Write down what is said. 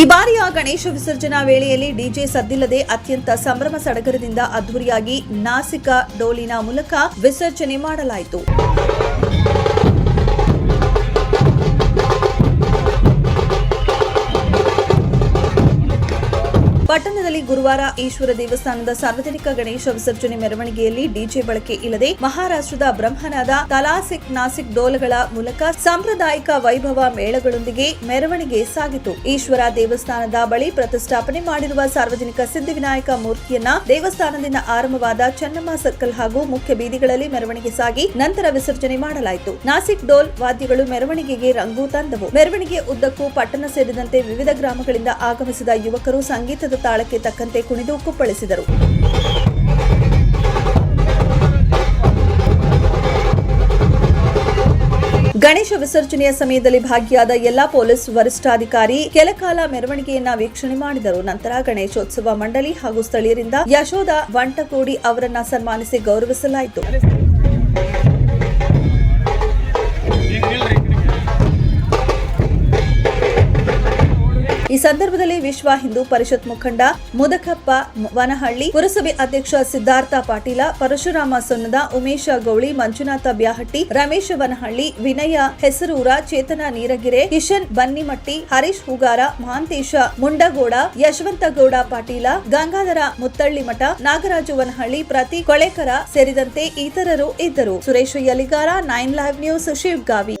ಈ ಬಾರಿಯ ಗಣೇಶ ವಿಸರ್ಜನಾ ವೇಳೆಯಲ್ಲಿ ಡಿಜೆ ಸದ್ದಿಲ್ಲದೆ ಅತ್ಯಂತ ಸಂಭ್ರಮ ಸಡಗರದಿಂದ ಅದ್ದೂರಿಯಾಗಿ ನಾಸಿಕ ಡೋಲಿನ ಮೂಲಕ ವಿಸರ್ಜನೆ ಮಾಡಲಾಯಿತು. ಪಟ್ಟಣದಲ್ಲಿ ಗುರುವಾರ ಈಶ್ವರ ದೇವಸ್ಥಾನದ ಸಾರ್ವಜನಿಕ ಗಣೇಶ ವಿಸರ್ಜನೆ ಮೆರವಣಿಗೆಯಲ್ಲಿ ಡಿಜೆ ಬಳಕೆ ಇಲ್ಲದೆ ಮಹಾರಾಷ್ಟ್ರದ ಬ್ರಹ್ಮನಾದ ತಲಾಸಿಕ್ ನಾಸಿಕ್ ಡೋಲಗಳ ಮೂಲಕ ಸಾಂಪ್ರದಾಯಿಕ ವೈಭವ ಮೇಳಗಳೊಂದಿಗೆ ಮೆರವಣಿಗೆ ಸಾಗಿತು. ಈಶ್ವರ ದೇವಸ್ಥಾನದ ಬಳಿ ಪ್ರತಿಷ್ಠಾಪನೆ ಮಾಡಿರುವ ಸಾರ್ವಜನಿಕ ಸಿದ್ಧಿವಿನಾಯಕ ಮೂರ್ತಿಯನ್ನ ದೇವಸ್ಥಾನದಿಂದ ಆರಂಭವಾದ ಚೆನ್ನಮ್ಮ ಸರ್ಕಲ್ ಹಾಗೂ ಮುಖ್ಯ ಬೀದಿಗಳಲ್ಲಿ ಮೆರವಣಿಗೆ ಸಾಗಿ ನಂತರ ವಿಸರ್ಜನೆ ಮಾಡಲಾಯಿತು. ನಾಸಿಕ್ ಡೋಲ್ ವಾದ್ಯಗಳು ಮೆರವಣಿಗೆಗೆ ರಂಗು ತಂದವು. ಮೆರವಣಿಗೆ ಉದ್ದಕ್ಕೂ ಪಟ್ಟಣ ಸೇರಿದಂತೆ ವಿವಿಧ ಗ್ರಾಮಗಳಿಂದ ಆಗಮಿಸಿದ ಯುವಕರು ಸಂಗೀತದ ತಾಳಕ್ಕೆ ತಕ್ಕಂತೆ ಕುಣಿದು ಕುಪ್ಪಳಿಸಿದರು. ಗಣೇಶ ವಿಸರ್ಜನೆಯ ಸಮಯದಲ್ಲಿ ಭಾಗಿಯಾದ ಎಲ್ಲಾ ಪೊಲೀಸ್ ವರಿಷ್ಠಾಧಿಕಾರಿ ಕೆಲಕಾಲ ಮೆರವಣಿಗೆಯನ್ನ ವೀಕ್ಷಣೆ ಮಾಡಿದರು. ನಂತರ ಗಣೇಶೋತ್ಸವ ಮಂಡಳಿ ಹಾಗೂ ಸ್ಥಳೀಯರಿಂದ ಯಶೋಧ ವಂಟಕೋಡಿ ಅವರನ್ನ ಸನ್ಮಾನಿಸಿ ಗೌರವಿಸಲಾಯಿತು. ಈ ಸಂದರ್ಭದಲ್ಲಿ ವಿಶ್ವ ಹಿಂದೂ ಪರಿಷತ್ ಮುಖಂಡ ಮುದಕಪ್ಪ ವನಹಳ್ಳಿ, ಪುರಸಭೆ ಅಧ್ಯಕ್ಷ ಸಿದ್ಧಾರ್ಥ ಪಾಟೀಲ, ಪರಶುರಾಮ ಸೊನ್ನದ, ಉಮೇಶ ಗೌಳಿ, ಮಂಜುನಾಥ ಬ್ಯಾಹಟ್ಟಿ, ರಮೇಶ ವನಹಳ್ಳಿ, ವಿನಯ ಹೆಸರೂರ, ಚೇತನ ನೀರಗಿರೆ, ಕಿಶನ್ ಬನ್ನಿಮಟ್ಟಿ, ಹರೀಶ್ ಹೂಗಾರ, ಮಹಾಂತೇಶ ಮುಂಡಗೌಡ, ಯಶವಂತಗೌಡ ಪಾಟೀಲ, ಗಂಗಾಧರ ಮುತ್ತಳ್ಳಿಮಠ, ನಾಗರಾಜು ವನಹಳ್ಳಿ ಪ್ರತಿ ಕೊಳೆಕರ ಸೇರಿದಂತೆ ಇತರರು ಇದ್ದರು. Suresh Yaligar nine live news, ಶಿವಗಾವಿ.